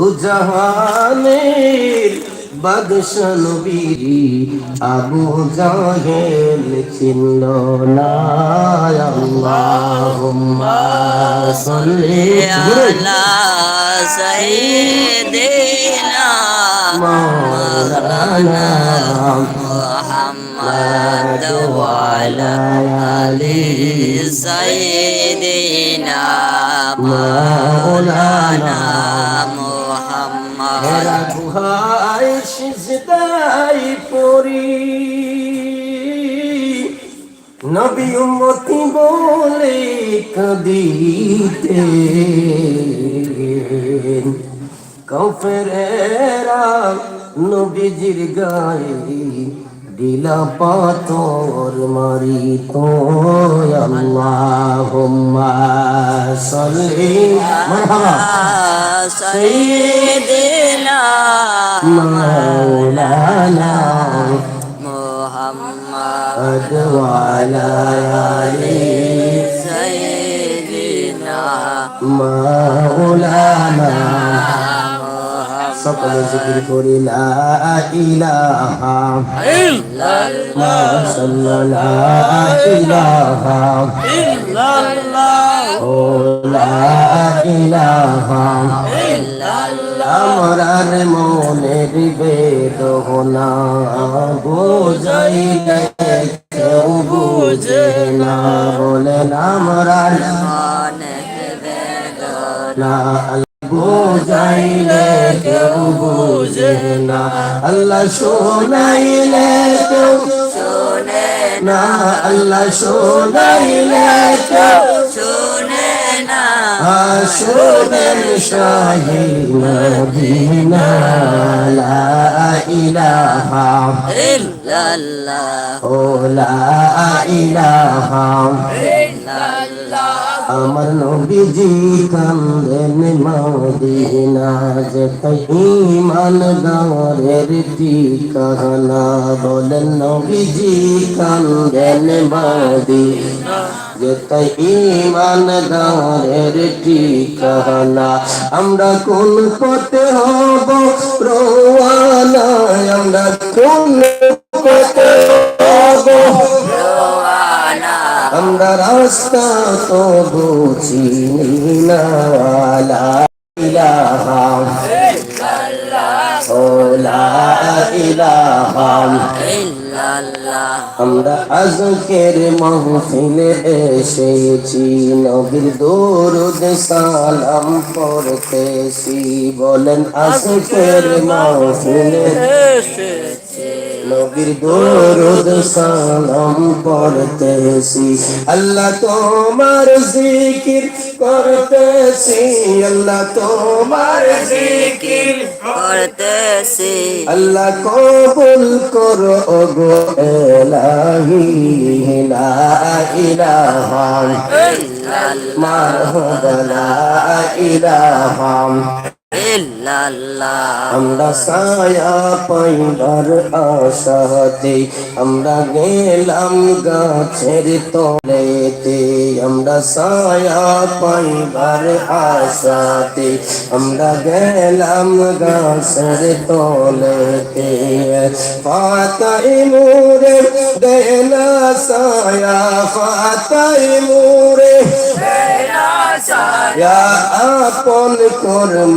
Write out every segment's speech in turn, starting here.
দুজাহানের বাদশা নবী আবু জাহেল ছিল না আল্লাহুম্মা সাল্লি আলা সাইয়্যিদিনা মাওলানা মুহাম্মদ ওয়া আলা আলি সাইয়্যিদিনা মাওলানা হেরা গুহায় সিজদাই পড়ি। নবী উম্মতি বলে কদিতে। কফেরেরা নবীজির গায়ে বিনা পাতর মারি তো আল্লাহুম্মা সাল্লি মারহাবা। সাইয়্যিদিনা মাওলানা মুহাম্মদ ওয়ালা সকলে জিকির করি, লা ইলাহা ইল্লাল্লাহ। সাল্লাল্লাহ ইলাহা ইল্লাল্লাহ। ও লা ইলাহা আমরার কেউ বুঝে না। আমরার না বুঝাইলে কেউ বুঝে না। আল্লাহ শোনাইলে কেউ শোনে না। আল্লাহ শোনাইলে কেউ শোনে না। শোনেন শাহী মদিনা লা ইলাহা ইল্লাল্লাহ। ও লা ইলাহা। আমার নবীজি কান্দেন মদিনা যেতে ইমান দারের ঠিকানা। বলেন নবীজি কান্দেন মদিনা যেতে ইমান দারের ঠিকানা। আমরা কোন পথে হব? রোয়ানা আমরা কোন পথে হব? আমরা রাস্তা তো বুঝি আমরা আজকের মাহফিলে এসেছি, নবীর দরুদ সালাম পড়তেছি। বলেন আজকের মাহফিলে এসেছি নবীর দরুদ সালাম পড়তেছি। আল্লাহ তোমার জিকির করতেছি। আল্লাহ তোমার জিকির করতেছি। আল্লাহ কবুল করো গো এলাহি, লা ইলাহা ইল্লাল্লাহ লা ইলাহা। আমরা সায়া পাইবার আশাতে আমরা গেলাম গাছের তলেতে। আমরা সায়া পাইবার আশাতে আমরা গেলাম গাছের তলেতে। ফাতাই মুরে দেনা সায়া ফাতাই মুরে ইয়া আপন কর্ম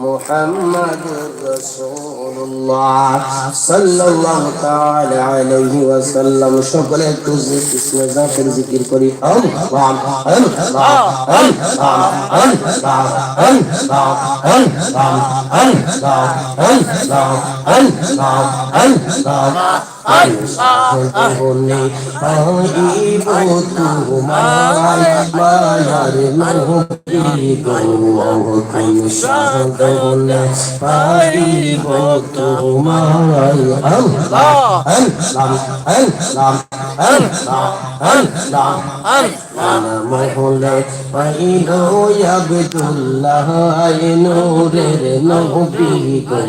الله لا إله إلا الله محمد رسول الله صلى الله تعالى عليه وسلم সকলে একটু ইসমে জাতের জিকির করি আল্লাহ আল্লাহ আল্লাহ আল্লাহ আল্লাহ আল্লাহ আল্লাহ আল্লাহ আল্লাহ আল্লাহ সাধনে পাইব তোমায় মায়ার নবী গো কোন সাধনে পাইব তোমায় আল্লাহ আল্লাহ আল্লাহ আল্লাহ আল্লাহ মহলে পাইল আবদুল্লাহ নূরের নবী গো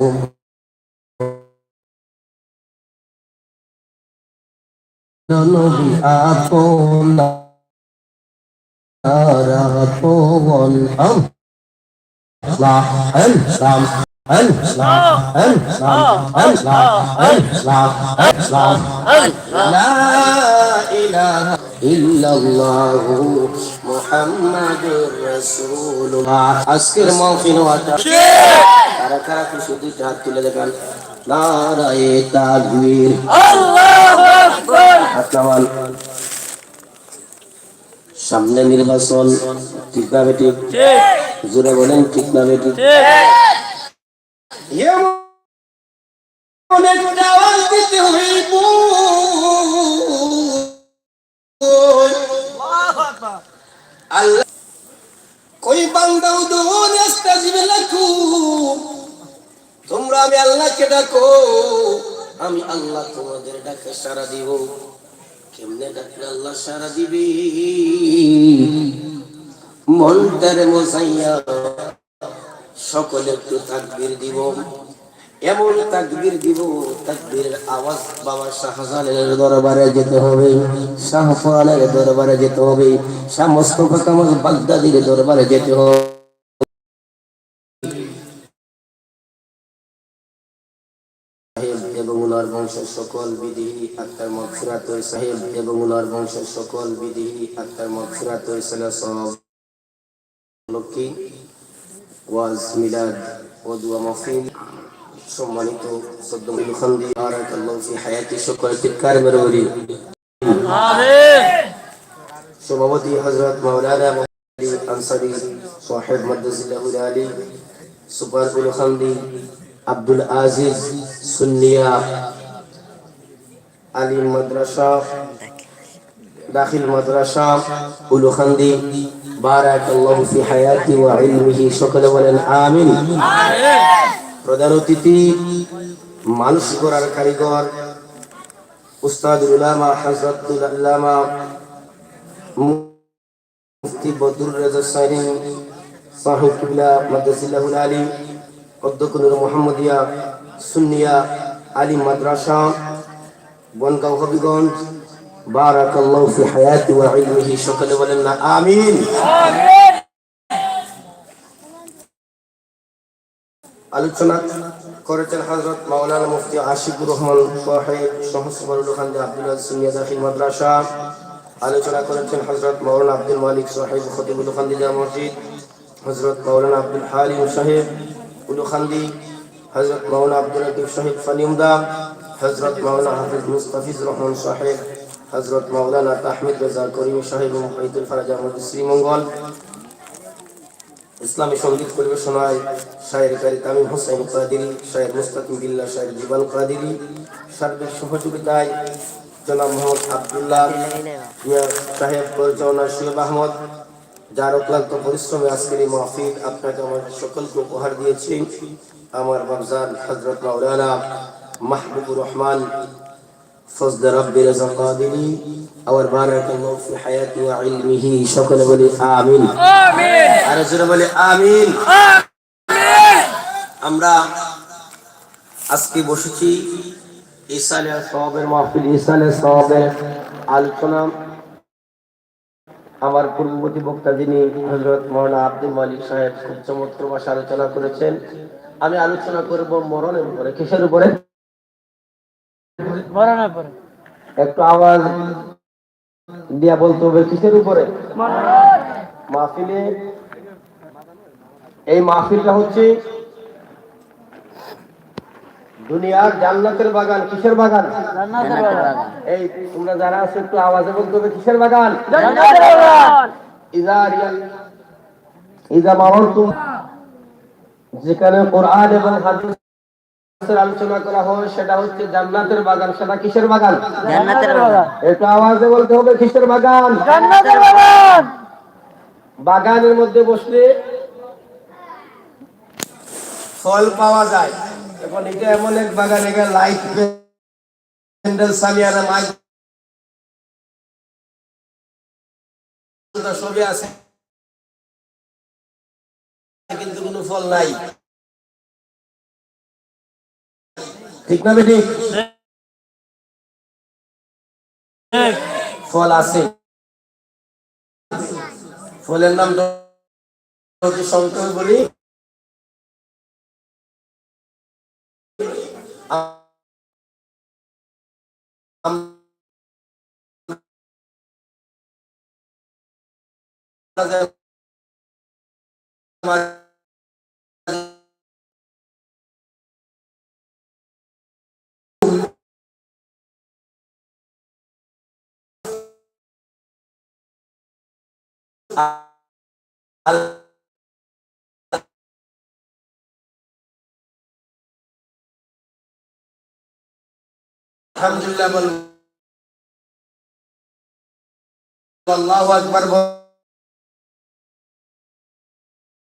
কোন সাধনে নবী আপন আপন আল্লাহ আল্লাহ আল্লাহ আল্লাহ আল্লাহ আল্লাহ আল্লাহ লা ইলাহা ইল্লাল্লাহু মুহাম্মাদুর রাসূলুল্লাহ। আজকের মাহফিল ওয়াটা কারা কারা খুশি দুইটা হাত তুলে দেখান নারায়ে তাকবীর হাত নামান। সামনে নির্বাচন ঠিক না বেটি জোরে বলেন ঠিক না বেটি এমন দিতে হইব তোমরা আল্লাহকে ডাকো, আমি আল্লাহ তোমাদের ডাকে সারা দিব। কেমনে ডাকলে আল্লাহ সারা দিবি? মনটারে মোসাইয়া সকলে একটু তাকবীর দিব। এমন তাকবীর দিব, তাকবীরের আওয়াজ বাবা শাহজালালের দরবারে যেতে হবে শাহফানের দরবারে যেতে হবে, শাহ মোস্তফা কামাল বাগদাদির দরবারে যেতে হবে। এবং উনার বংশের সকল বিধিহি আত্মার ওই সাহেব এবং উনার বংশের সকল বিধিহি আত্মার ওই সব লক্ষ্মী, ওয়াজ মিলাদ ও দুয়া মাহফিল। সম্মানিত সদ্দমিল খান্দি বারাকাল্লাহু ফি হায়াতি সকল তিরকার মেরবরি। সভাপতি হযরত মাওলানা মুহাম্মদ আনসারী সাহেব মাদ্রাসাতুল আলী সুপারপুর খান্দি আব্দুল আজিজ সুন্নিয়া, আলী মাদ্রাসা, দাখিল মাদ্রাসা উলুখান্দি বারাকাল্লাহু ফি হায়াতি ওয়া ইলমিহি, সকলে বলেন আমিন। প্রধান মানুষ গড়ার কারিগর উস্তাদুল উলামা হযরতুল আল্লামা, মুফতি বদরুর রেজা সাইরিন সাহেব কিবলা মাদ্রাসাতুল আলী অধ্যক্ষনুর মোহাম্মদিয়া, সুন্নিয়া আলী মাদ্রাসা, বনগাঁও হবিগঞ্জ, বারাকাল্লাহু ফি হায়াতি ওয়া ইলমিহি, সকলে বলেন না আমিন। আলোচনা করেছেন হযরত মাওলানা মুফতি আশিকুর রহমান সাহেব সহসভারুল খান আব্দুল সুন্নিয়া দাখিল মাদ্রাসা। আলোচনা করেছেন হযরত মাওলানা আব্দুল মালিক সাহেব খতিবুল খান জামা মসজিদ, হযরত মাওলানা আব্দুল হালিম সাহেব উলুখান্দি হজরত মৌলানা আব্দুল লতিফ সাহেব ফানিমদা হজরত মৌলানা হাফিজ মুস্তাফিজ রহমান সাহেব হজরত মৌলানা তাহমিদ রেজা করিম সাহেব এবং মহিদুল ফারাজ আহমদ শ্রীমঙ্গল। ইসলামী সংগীত পরিবেশনায় শায়ের কারি তামিম হোসেন কাদিরি, শায়ের মুস্তাকিম বিল্লাহ শায়ের জীবন কাদিরি। সার্বিক সহযোগিতায় জনাব মোহাম্মদ আবদুল্লাহ সাহেব পরিচালনা শুয়েব আহমদ। যার অক্লান্ত পরিশ্রমে আজকের এই মাহফিল আপনাকে আমার সকলকে উপহার দিয়েছি। আমার বাবজান হজরত মাওলানা মাহবুবুর রহমান ফজদ রব্বি রাজা কাদিরি আওয়ার বারাকাল্লাহু ফি হায়াতি ওয়া ইলমিহি সকলে বলি আমিন আমিন আর জোরে বলি আমিন আমরা আজকে বসেছি ইসালে সওয়াবের মাহফিল ইসালে সওয়াবের আলোচনা আমার পূর্ববর্তী বক্তা যিনি হজরত মৌলানা আব্দুল মালিক সাহেব খুব চমৎকার ভাষা আলোচনা করেছেন আমি আলোচনা করব মরণের উপরে কিসের উপরে মরণের পরে। একটু আওয়াজ দিয়া বলতে হবে কিসের উপরে? মাহফিলে। এই মাহফিলটা হচ্ছে দুনিয়ার জান্নাতের বাগান কিসের বাগান? এই তোমরা যারা আছো একটু আওয়াজে বলতে হবে কিসের বাগান? ইজা মারতুম যেখানে কোরআন এবং হাদিস আলোচনা করা হয় সেটা হচ্ছে জান্নাতের বাগান। সেটা কিসের বাগান? জান্নাতের বাগান। একটু আওয়াজে বলতে হবে কিসের বাগান? জান্নাতের বাগান। বাগানের মধ্যে বসলে ফল পাওয়া যায়। এখন এটা এমন এক বাগান এখানে লাইট প্যান্ডেল সামিয়ানা মাইক সবই আছে কিন্তু কোনো ফল নাই। ঠিক না বেটি? ফল আছে। ফলের নাম সংক্ষেপে বলি? আলহামদুলিল্লাহ বল আল্লাহু আকবার বল